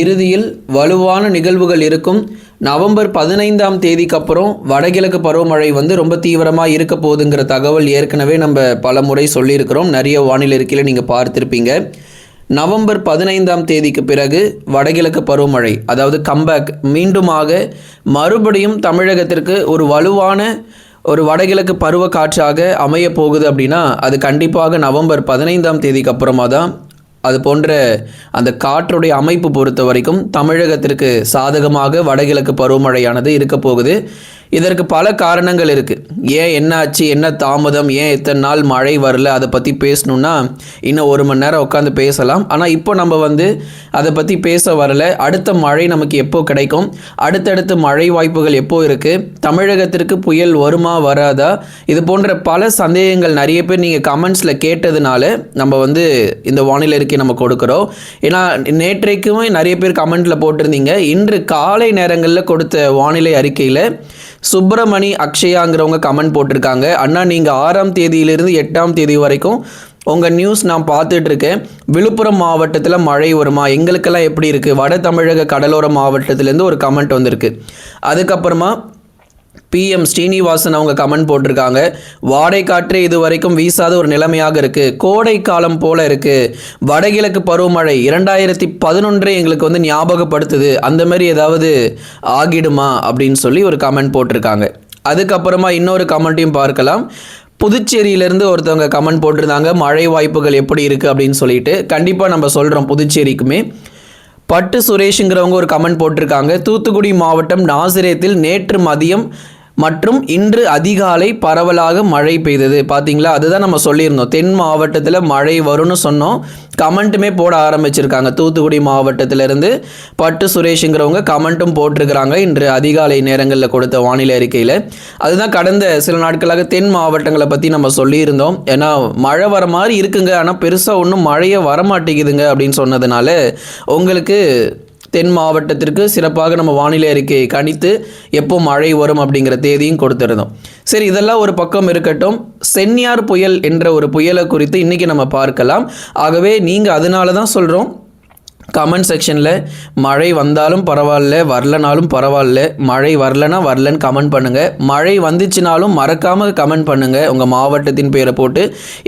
இறுதியில் வலுவான நிகழ்வுகள் இருக்கும். நவம்பர் பதினைந்தாம் தேதிக்கு அப்புறம் வடகிழக்கு பருவமழை வந்து ரொம்ப தீவிரமாக இருக்க போகுதுங்கிற தகவல் ஏற்கனவே நம்ம பல முறை சொல்லியிருக்கிறோம். நிறைய வானிலை இருக்கையில் நீங்கள் பார்த்துருப்பீங்க. நவம்பர் பதினைந்தாம் தேதிக்கு பிறகு வடகிழக்கு பருவமழை அதாவது கம்பேக் மீண்டுமாக மறுபடியும் தமிழகத்திற்கு ஒரு வலுவான ஒரு வடகிழக்கு பருவ காற்றாக அமைய போகுது அப்படின்னா அது கண்டிப்பாக நவம்பர் பதினைந்தாம் தேதிக்கு அப்புறமா தான் அது போன்ற அந்த காற்றுடைய அமைப்பு பொறுத்த வரைக்கும் தமிழகத்திற்கு சாதகமாக வடகிழக்கு பருவமழையானது இருக்க போகுது. இதற்கு பல காரணங்கள் இருக்குது ஏன் என்ன ஆச்சு என்ன தாமதம்? ஏன் இத்தனை நாள் மழை வரல? அதை பற்றி பேசணுன்னா இன்னும் ஒரு மணி நேரம் உட்காந்து பேசலாம். ஆனால் இப்போ நம்ம வந்து அதை பற்றி பேச வரல. அடுத்த மழை நமக்கு எப்போ கிடைக்கும்? அடுத்தடுத்து மழை வாய்ப்புகள் எப்போ இருக்குது தமிழகத்திற்கு புயல் வருமா வராதா? இது போன்ற பல சந்தேகங்கள் நிறைய பேர் நீங்கள் கமெண்ட்ஸில் கேட்டதுனால நம்ம வந்து இந்த வானிலை அறிக்கை நம்ம கொடுக்குறோம். ஏன்னா நேற்றைக்குமே நிறைய பேர் கமெண்ட்டில் போட்டிருந்தீங்க. இன்று காலை நேரங்களில் கொடுத்த வானிலை அறிக்கையில் சுப்பிரமணி அக்ஷயாங்கிறவங்க கமெண்ட் போட்டிருக்காங்க. அண்ணா நீங்கள் ஆறாம் தேதியிலிருந்து எட்டாம் தேதி வரைக்கும் உங்கள் நியூஸ் நான் பார்த்துட்ருக்கேன். விழுப்புரம் மாவட்டத்தில் மழை வருமா? எங்களுக்கெல்லாம் எப்படி இருக்குது வட தமிழக கடலோர மாவட்டத்திலேருந்து ஒரு கமெண்ட் வந்திருக்கு. அதுக்கப்புறமா பிஎம் ஸ்ரீனிவாசன் அவங்க கமெண்ட் போட்டிருக்காங்க. வாடை காற்று இது வரைக்கும் வீசாத ஒரு நிலைமையாக இருக்குது கோடை காலம் போல இருக்குது வடகிழக்கு பருவமழை இரண்டாயிரத்தி பதினொன்றை எங்களுக்கு வந்து ஞாபகப்படுத்துது. அந்த மாதிரி ஏதாவது ஆகிடுமா அப்படின்னு சொல்லி ஒரு கமெண்ட் போட்டிருக்காங்க. அதுக்கப்புறமா இன்னொரு கமெண்ட்டையும் பார்க்கலாம். புதுச்சேரியிலேருந்து ஒருத்தவங்க கமெண்ட் போட்டிருந்தாங்க. மழை வாய்ப்புகள் எப்படி இருக்குது அப்படின்னு சொல்லிட்டு. கண்டிப்பாக நம்ம சொல்கிறோம் புதுச்சேரிக்குமே. பட்டு சுரேஷுங்கிறவங்க ஒரு கமெண்ட் போட்டிருக்காங்க. தூத்துக்குடி மாவட்டம் நாசிரேத்தில் நேற்று மதியம் மற்றும் இன்று அதிகாலை பரவலாக மழை பெய்தது. பார்த்தீங்களா அதுதான் நம்ம சொல்லியிருந்தோம். தென் மாவட்டத்தில் மழை வரும்னு சொன்னோம். கமெண்ட்டுமே போட ஆரம்பிச்சிருக்காங்க. தூத்துக்குடி மாவட்டத்திலிருந்து பட்டு சுரேஷுங்கிறவங்க கமெண்ட்டும் போட்டிருக்கிறாங்க. இன்று அதிகாலை நேரங்களில் கொடுத்த வானிலை அறிக்கையில். அதுதான் கடந்த சில நாட்களாக தென் மாவட்டங்களை பற்றி நம்ம சொல்லியிருந்தோம். ஏன்னா மழை வர மாதிரி இருக்குங்க. ஆனால் பெருசாக ஒன்றும் மழையே வரமாட்டேங்குதுங்க அப்படின்னு சொன்னதுனால உங்களுக்கு தென் மாவட்டத்திற்கு சிறப்பாக நம்ம வானிலை அறிக்கையை கணித்து எப்போ மழை வரும் அப்படிங்கிற தேதியும் கொடுத்துருந்தோம். சரி இதெல்லாம் ஒரு பக்கம் இருக்கட்டும். சென்னியார் புயல் என்ற ஒரு புயலை குறித்து இன்றைக்கி நம்ம பார்க்கலாம். ஆகவே நீங்கள் அதனால தான் சொல்கிறோம் கமெண்ட் செக்ஷனில் மழை வந்தாலும் பரவாயில்ல வரலனாலும் பரவாயில்ல. மழை வரலனா வரலன்னு கமெண்ட் பண்ணுங்கள் மழை வந்துச்சுனாலும் மறக்காமல் கமெண்ட் பண்ணுங்கள் உங்கள் மாவட்டத்தின் பேரை போட்டு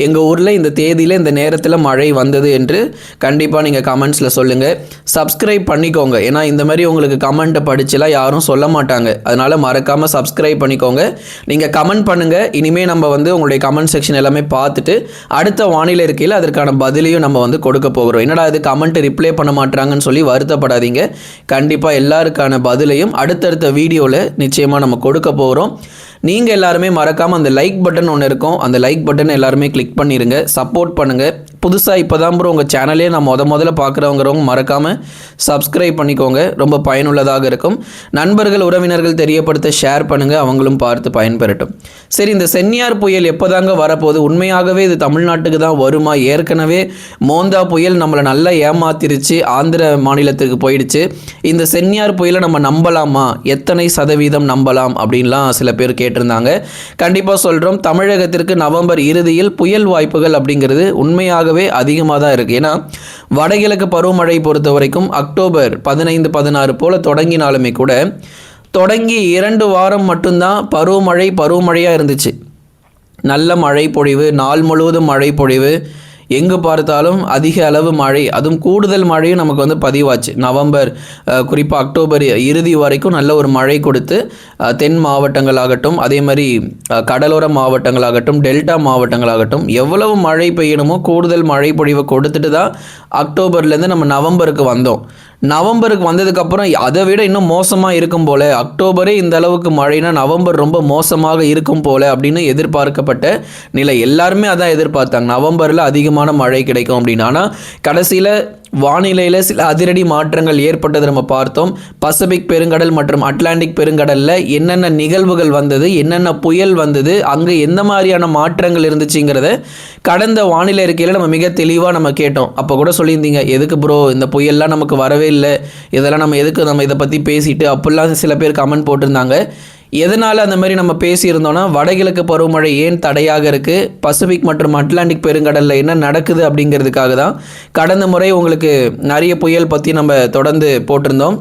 எங்கள் ஊரில் இந்த தேதியில் இந்த நேரத்தில் மழை வந்தது என்று கண்டிப்பாக நீங்கள் கமெண்ட்ஸில் சொல்லுங்கள் சப்ஸ்கிரைப் பண்ணிக்கோங்க. ஏன்னா இந்த மாதிரி உங்களுக்கு கமெண்ட்டை படிச்சுலாம் யாரும் சொல்ல மாட்டாங்க. அதனால் மறக்காமல் சப்ஸ்கிரைப் பண்ணிக்கோங்க. நீங்கள் கமெண்ட் பண்ணுங்கள் இனிமேல் நம்ம வந்து உங்களுடைய கமெண்ட் செக்ஷன் எல்லாமே பார்த்துட்டு அடுத்த வானிலை இருக்கையில் அதற்கான பதிலையும் நம்ம வந்து கொடுக்க போகிறோம். என்னடா இது கமெண்ட் ரிப்ளை பண்ண மாட்டுறாங்கன்னு சொல்லி வருத்தப்படாதீங்க. கண்டிப்பாக எல்லாருக்கான பதிலையும் அடுத்தடுத்த வீடியோவில் நிச்சயமாக நம்ம கொடுக்க போகிறோம் நீங்கள் எல்லாருமே மறக்காமல் அந்த லைக் பட்டன் ஒன்று இருக்கும். அந்த லைக் பட்டன் எல்லாருமே கிளிக் பண்ணிடுங்க சப்போர்ட் பண்ணுங்கள் புதுசாக இப்போ தான் ப்ரோ உங்கள் சேனலே நான் முத முதல்ல பார்க்குறவங்கிறவங்க மறக்காமல் சப்ஸ்கிரைப் பண்ணிக்கோங்க. ரொம்ப பயனுள்ளதாக இருக்கும். நண்பர்கள் உறவினர்கள் தெரியப்படுத்த ஷேர் பண்ணுங்கள் அவங்களும் பார்த்து பயன்பெறட்டும். சரி இந்த சென்னியார் புயல் எப்போதாங்க வரப்போகுது? உண்மையாகவே இது தமிழ்நாட்டுக்கு தான் வருமா? ஏற்கனவே மோந்தா புயல் நம்மளை நல்லா ஏமாத்திருச்சு. ஆந்திர மாநிலத்துக்கு போயிடுச்சு. இந்த சென்னியார் புயலை நம்ம நம்பலாமா? எத்தனை சதவீதம் நம்பலாம்? அப்படின்லாம் சில பேர் கேட்டிருந்தாங்க. கண்டிப்பாக சொல்கிறோம் தமிழகத்திற்கு நவம்பர் இறுதியில் புயல் வாய்ப்புகள் அப்படிங்கிறது உண்மையாக ரொம்பவே அதிகமாக தான் இருக்குது ஏன்னா வடகிழக்கு பருவமழை பொறுத்த வரைக்கும் அக்டோபர் பதினைந்து பதினாறு போல் தொடங்கினாலுமே கூட தொடங்கி இரண்டு வாரம் மட்டும்தான் பருவமழை பருவமழையாக இருந்துச்சு. நல்ல மழை பொழிவு நாள் முழுவதும் மழை பொழிவு எங்கு பார்த்தாலும் அதிக அளவு மழை அதுவும் கூடுதல் மழையும் நமக்கு வந்து பதிவாச்சு. நவம்பர் குறிப்பாக அக்டோபர் இறுதி வரைக்கும் நல்ல ஒரு மழை கொடுத்து தென் மாவட்டங்களாகட்டும் அதே மாதிரி கடலோர மாவட்டங்களாகட்டும் டெல்டா மாவட்டங்களாகட்டும் எவ்வளவு மழை பெய்யணுமோ கூடுதல் மழை பொழிவை கொடுத்துட்டு தான் அக்டோபர்லேருந்து நம்ம நவம்பருக்கு வந்தோம். நவம்பருக்கு வந்ததுக்கப்புறம் அதை விட இன்னும் மோசமாக இருக்கும் போல. அக்டோபரே இந்த அளவுக்கு மழைனா நவம்பர் ரொம்ப மோசமாக இருக்கும் போல அப்படின்னு எதிர்பார்க்கப்பட்ட நிலை. எல்லாருமே அதான் எதிர்பார்த்தாங்க. நவம்பரில் அதிகமான மழை கிடைக்கும் அப்படின்னு. ஆனால் கடைசியில் வானிலையில் சில அதிரடி மாற்றங்கள் ஏற்பட்டதை நம்ம பார்த்தோம். பசிபிக் பெருங்கடல் மற்றும் அட்லாண்டிக் பெருங்கடலில் என்னென்ன நிகழ்வுகள் வந்தது என்னென்ன புயல் வந்தது அங்கே எந்த மாதிரியான மாற்றங்கள் இருந்துச்சுங்கிறத கடந்த வானிலை இருக்கையில் நம்ம மிக தெளிவாக நம்ம கேட்டோம். அப்போ கூட சொல்லியிருந்தீங்க எதுக்கு ப்ரோ இந்த புயல்லாம் நமக்கு வரவே இல்லை. இதெல்லாம் நம்ம எதுக்கு நம்ம இதை பற்றி பேசிட்டு? அப்படிலாம் சில பேர் கமெண்ட் போட்டிருந்தாங்க. எதனால் அந்த மாதிரி நம்ம பேசியிருந்தோம்னா வடகிழக்கு பருவமழை ஏன் தடையாக இருக்குது பசிபிக் மற்றும் அட்லாண்டிக் பெருங்கடலில் என்ன நடக்குது அப்படிங்கிறதுக்காக தான் கடந்த முறை உங்களுக்கு நிறைய புயல் பற்றி நம்ம தொடர்ந்து போட்டிருந்தோம்.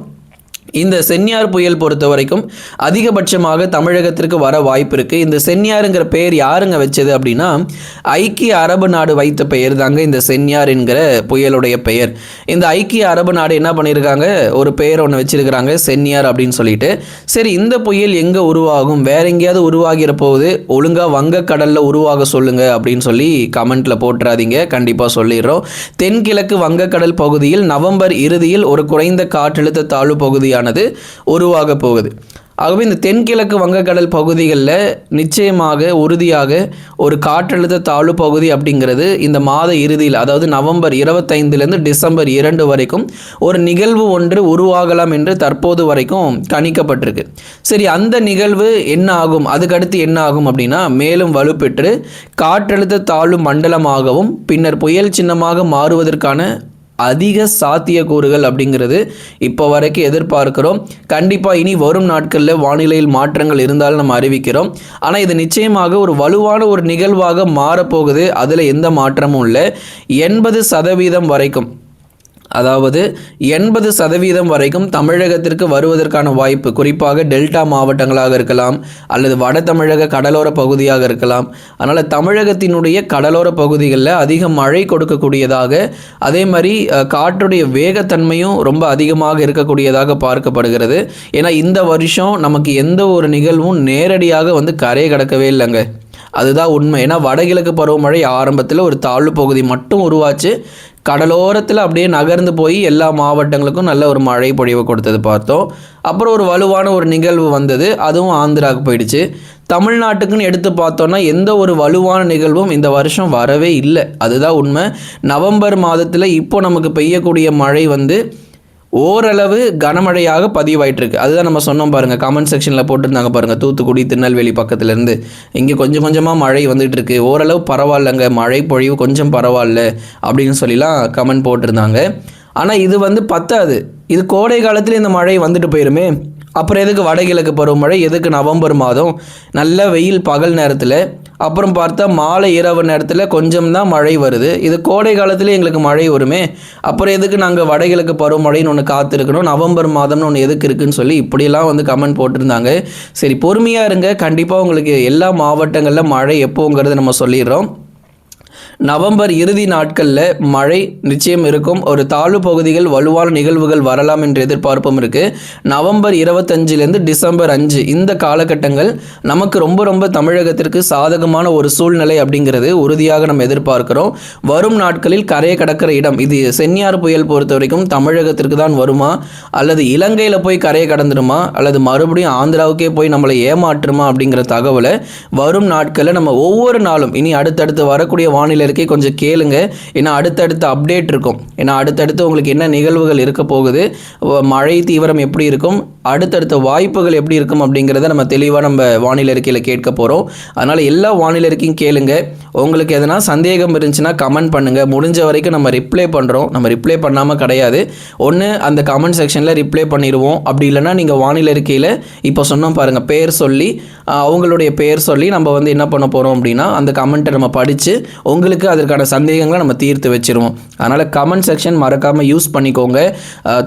இந்த சென்னியார் புயல் பொறுத்த வரைக்கும் அதிகபட்சமாக தமிழகத்திற்கு வர வாய்ப்பு இருக்குது இந்த சென்னியாருங்கிற பெயர் யாருங்க வச்சது அப்படின்னா ஐக்கிய அரபு நாடு வைத்த பெயர் தாங்க இந்த சென்னியார் என்கிற புயலுடைய பெயர். இந்த ஐக்கிய அரபு நாடு என்ன பண்ணியிருக்காங்க ஒரு பெயர் ஒன்று வச்சிருக்கிறாங்க சென்னியார் அப்படின்னு சொல்லிட்டு. சரி இந்த புயல் எங்கே உருவாகும்? வேற எங்கேயாவது உருவாகிற போது ஒழுங்காக வங்கக்கடலில் உருவாக சொல்லுங்க அப்படின்னு சொல்லி கமெண்ட்டில் போட்டுறாதீங்க. கண்டிப்பாக சொல்லிடுறோம். தென்கிழக்கு வங்கக்கடல் பகுதியில் நவம்பர் இறுதியில் ஒரு குறைந்த காற்றழுத்த தாழ்வு பகுதியானது உருவாக போகுது. ஆகவே இந்த தென்கிழக்கு வங்கக்கடல் பகுதிகளில் நிச்சயமாக உறுதியாக ஒரு காற்றழுத்த தாழ்வு பகுதி அப்படிங்கிறது இந்த மாத இறுதியில் அதாவது நவம்பர் இருபத்தைந்துலேருந்து டிசம்பர் இரண்டு வரைக்கும் ஒரு நிகழ்வு ஒன்று உருவாகலாம் என்று தற்போது வரைக்கும் கணிக்கப்பட்டிருக்கு. சரி அந்த நிகழ்வு என்ன ஆகும்? அதுக்கடுத்து என்ன ஆகும் அப்படின்னா மேலும் வலுப்பெற்று காற்றழுத்த தாழ்வு மண்டலமாகவும் பின்னர் புயல் சின்னமாக மாறுவதற்கான அதிக சாத்தியக்கூறுகள் அப்படிங்கிறது இப்போ வரைக்கும் எதிர்பார்க்கிறோம். கண்டிப்பாக இனி வரும் நாட்களில் வானிலையில் மாற்றங்கள் இருந்தாலும் நம்ம அறிவிக்கிறோம். ஆனால் இது நிச்சயமாக ஒரு வலுவான ஒரு நிகழ்வாக மாறப்போகுது. அதில் எந்த மாற்றமும் இல்லை. எண்பது சதவீதம் வரைக்கும் அதாவது எண்பது சதவீதம் வரைக்கும் தமிழகத்திற்கு வருவதற்கான வாய்ப்பு குறிப்பாக டெல்டா மாவட்டங்களாக இருக்கலாம் அல்லது வட தமிழக கடலோர பகுதியாக இருக்கலாம். அதனால் தமிழகத்தினுடைய கடலோர பகுதிகளில் அதிக மழை கொடுக்கக்கூடியதாக அதே மாதிரி காற்றுடைய வேகத்தன்மையும் ரொம்ப அதிகமாக இருக்கக்கூடியதாக பார்க்கப்படுகிறது. ஏன்னா இந்த வருஷம் நமக்கு எந்த ஒரு நிகழ்வும் நேரடியாக வந்து கரையை கடக்கவே இல்லைங்க. அதுதான் உண்மை. ஏன்னா வடகிழக்கு பருவமழை ஆரம்பத்தில் ஒரு தாழ்வு பகுதி மட்டும் உருவாச்சு. கடலோரத்தில் அப்படியே நகர்ந்து போய் எல்லா மாவட்டங்களுக்கும் நல்ல ஒரு மழை பொழிவு கொடுத்தது பார்த்தோம். அப்புறம் ஒரு வலுவான ஒரு நிகழ்வு வந்தது. அதுவும் ஆந்திராவுக்கு போயிடுச்சு. தமிழ்நாட்டுக்குன்னு எடுத்து பார்த்தோன்னா எந்த ஒரு வலுவான நிகழ்வும் இந்த வருஷம் வரவே இல்லை. அதுதான் உண்மை. நவம்பர் மாதத்தில் இப்போ நமக்கு பெய்யக்கூடிய மழை வந்து ஓரளவு கனமழையாக பதிவாயிட்டிருக்கு. அதுதான் நம்ம சொன்னோம் பாருங்கள் கமெண்ட் செக்ஷனில் போட்டிருந்தாங்க பாருங்கள் தூத்துக்குடி திருநெல்வேலி பக்கத்துலேருந்து. இங்கே கொஞ்சம் கொஞ்சமாக மழை வந்துட்டு இருக்கு ஓரளவு பரவாயில்லைங்க மழை பொழிவு கொஞ்சம் பரவாயில்ல அப்படின்னு சொல்லிலாம் கமெண்ட் போட்டிருந்தாங்க. ஆனால் இது வந்து பத்தாது. இது கோடை காலத்தில் இந்த மழை வந்துட்டு போயிருமே. அப்புறம் எதுக்கு வடகிழக்கு பருவமழை எதுக்கு நவம்பர் மாதம்? நல்ல வெயில் பகல் நேரத்தில் அப்புறம் பார்த்தா மாலை இரவு நேரத்தில் கொஞ்சம் தான் மழை வருது. இது கோடை காலத்தில் எங்களுக்கு மழை வருமே. அப்புறம் எதுக்கு நாங்கள் வடகிழக்கு பருவமழைன்னு ஒன்று காத்திருக்கணும்? நவம்பர் மாதம்னு ஒன்று எதுக்கு இருக்குன்னு சொல்லி இப்படியெல்லாம் வந்து கமெண்ட் போட்டிருந்தாங்க. சரி பொறுமையாக இருங்க. கண்டிப்பாக உங்களுக்கு எல்லா மாவட்டங்களில் மழை எப்போங்கிறது நம்ம சொல்லிடுறோம். நவம்பர் இறுதி நாட்களில் மழை நிச்சயம் இருக்கும். ஒரு தாழ்வு பகுதிகள் வலுவான நிகழ்வுகள் வரலாம் என்ற எதிர்பார்ப்பும் இருக்குது நவம்பர் இருபத்தஞ்சிலேருந்து டிசம்பர் அஞ்சு இந்த காலகட்டங்கள் நமக்கு ரொம்ப ரொம்ப தமிழகத்திற்கு சாதகமான ஒரு சூழ்நிலை அப்படிங்கிறது உறுதியாக நம்ம எதிர்பார்க்கிறோம். வரும் நாட்களில் கரையை கடக்கிற இடம் இது சென்னியார் புயல் பொறுத்த வரைக்கும் தமிழகத்திற்கு தான் வருமா? அல்லது இலங்கையில் போய் கரையை கடந்துருமா அல்லது மறுபடியும் ஆந்திராவுக்கே போய் நம்மளை ஏமாற்றுமா அப்படிங்கிற தகவலை வரும் நாட்களில் நம்ம ஒவ்வொரு நாளும் இனி அடுத்தடுத்து வரக்கூடிய வானிலை இருக்கே கொஞ்சம் கேளுங்க. ஏன்னா அடுத்தடுத்த அப்டேட் இருக்கும். ஏன்னா அடுத்தடுத்து உங்களுக்கு என்ன நிகழ்வுகள் இருக்க போகுது மழை தீவிரம் எப்படி இருக்கும் அடுத்தடுத்த வாய்ப்புகள் எப்படி இருக்கும் அப்படிங்கிறத நம்ம தெளிவாக நம்ம வானிலை அறிக்கையில் கேட்க போகிறோம் அதனால் எல்லா வானிலை அறிக்கையும் கேளுங்க. உங்களுக்கு எதனா சந்தேகம் இருந்துச்சுன்னா கமெண்ட் பண்ணுங்கள் முடிஞ்ச வரைக்கும் நம்ம ரிப்ளை பண்ணுறோம் நம்ம ரிப்ளை பண்ணாமல் கிடையாது. ஒன்று அந்த கமெண்ட் செக்ஷனில் ரிப்ளை பண்ணிடுவோம். அப்படி இல்லைன்னா நீங்கள் வானிலை இருக்கையில் இப்போ சொன்னோம் பாருங்கள் பேர் சொல்லி அவங்களுடைய பெயர் சொல்லி நம்ம வந்து என்ன பண்ண போகிறோம் அப்படின்னா அந்த கமெண்ட்டை நம்ம படித்து உங்களுக்கு அதற்கான சந்தேகங்களை நம்ம தீர்த்து வச்சுருவோம். அதனால் கமெண்ட் செக்ஷன் மறக்காமல் யூஸ் பண்ணிக்கோங்க.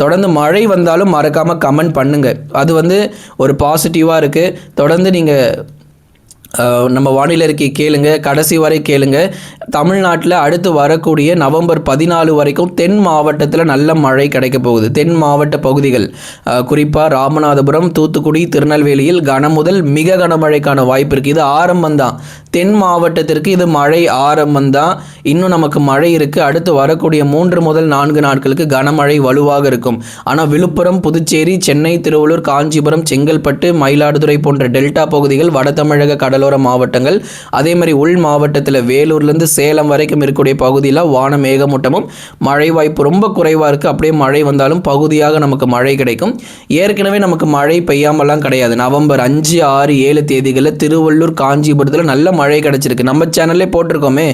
தொடர்ந்து மழை வந்தாலும் மறக்காமல் கமெண்ட் பண்ணுங்கள் அது வந்து ஒரு பாசிட்டிவாக இருக்குது தொடர்ந்து நீங்கள் நம்ம வானிலை கேளுங்க. கடைசி வரை கேளுங்க. தமிழ்நாட்டில் அடுத்து வரக்கூடிய நவம்பர் பதினாலு வரைக்கும் தென் மாவட்டத்தில் நல்ல மழை கிடைக்க போகுது. தென் மாவட்ட பகுதிகள் குறிப்பாக ராமநாதபுரம் தூத்துக்குடி திருநெல்வேலியில் கனமுதல் மிக கனமழைக்கான வாய்ப்பு இருக்குது இது ஆரம்பம்தான் தென். மாவட்டத்திற்கு இது மழை ஆரம்பம் தான். இன்னும் நமக்கு மழை இருக்குது அடுத்து வரக்கூடிய மூன்று முதல் நான்கு நாட்களுக்கு கனமழை வலுவாக இருக்கும். ஆனால் விழுப்புரம் புதுச்சேரி சென்னை திருவள்ளூர் காஞ்சிபுரம் செங்கல்பட்டு மயிலாடுதுறை போன்ற டெல்டா பகுதிகள் வட தமிழக கடலோர மாவட்டங்கள் அதே மாதிரி உள் மாவட்டத்தில் வேலூர்லேருந்து சேலம் வரைக்கும் இருக்கக்கூடிய பகுதியில் வான மேகமூட்டமும் மழை வாய்ப்பு ரொம்ப குறைவாக இருக்குது அப்படியே மழை வந்தாலும் பகுதியாக நமக்கு மழை கிடைக்கும். ஏற்கனவே நமக்கு மழை பெய்யாமலாம் கிடையாது. நவம்பர் அஞ்சு ஆறு ஏழு தேதிகளில் திருவள்ளூர் காஞ்சிபுரத்தில் நல்ல மழை கிடச்சிருக்கு. நம்ம சேனல்லே போட்டிருக்கோமே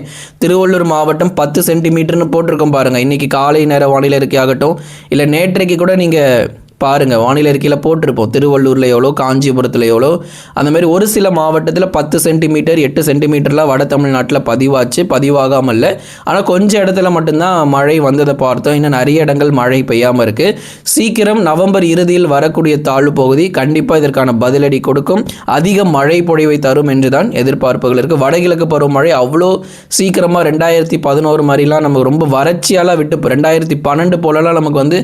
திருவள்ளூர் மாவட்டம் பத்து சென்டிமீட்டர்னு போட்டிருக்கோம் பாருங்கள் இன்றைக்கி காலை நேர வானிலை இருக்கே ஆகட்டும் இல்லை நேற்றைக்கு கூட நீங்கள் பாருங்கள் வானிலை அறிக்கையில் போட்டிருப்போம். திருவள்ளூரில் எவ்வளோ காஞ்சிபுரத்தில் எவ்வளோ அந்த மாதிரி ஒரு சில மாவட்டத்தில் பத்து சென்டிமீட்டர் எட்டு சென்டிமீட்டர்லாம் வட தமிழ்நாட்டில் பதிவாச்சு பதிவாகாமல் இல்லை. ஆனால் கொஞ்சம் இடத்துல மட்டும்தான் மழை வந்ததை பார்த்தோம். இன்னும் நிறைய இடங்கள் மழை பெய்யாமல் இருக்குது சீக்கிரம் நவம்பர் இறுதியில் வரக்கூடிய தாழ்வு பகுதி கண்டிப்பாக இதற்கான பதிலடி கொடுக்கும். அதிக மழை பொழிவை தரும் என்று தான் எதிர்பார்ப்புகள் இருக்குது வடகிழக்கு பருவமழை அவ்வளோ சீக்கிரமாக ரெண்டாயிரத்தி பதினோரு மாதிரிலாம் நமக்கு ரொம்ப வறட்சியாலாம் விட்டு ரெண்டாயிரத்தி பன்னெண்டு போலலாம் நமக்கு வந்து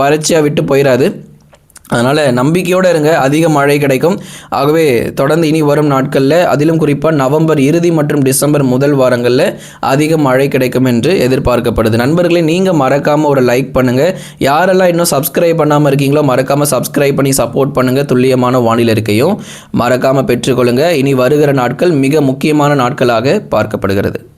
வறட்சியாக விட்டு போயிடாது அதனால் நம்பிக்கையோடு இருங்க. அதிக மழை கிடைக்கும். ஆகவே தொடர்ந்து இனி வரும் நாட்களில் அதிலும் குறிப்பாக நவம்பர் இறுதி மற்றும் டிசம்பர் முதல் வாரங்களில் அதிக மழை கிடைக்கும் என்று எதிர்பார்க்கப்படுது. நண்பர்களே நீங்கள் மறக்காமல் ஒரு லைக் பண்ணுங்கள் யாரெல்லாம் இன்னும் சப்ஸ்கிரைப் பண்ணாமல் இருக்கீங்களோ மறக்காமல் சப்ஸ்கிரைப் பண்ணி சப்போர்ட் பண்ணுங்கள் துல்லியமான வானிலை இருக்கையும் மறக்காமல் பெற்றுக்கொள்ளுங்கள் இனி வருகிற நாட்கள் மிக முக்கியமான நாட்களாக பார்க்கப்படுகிறது.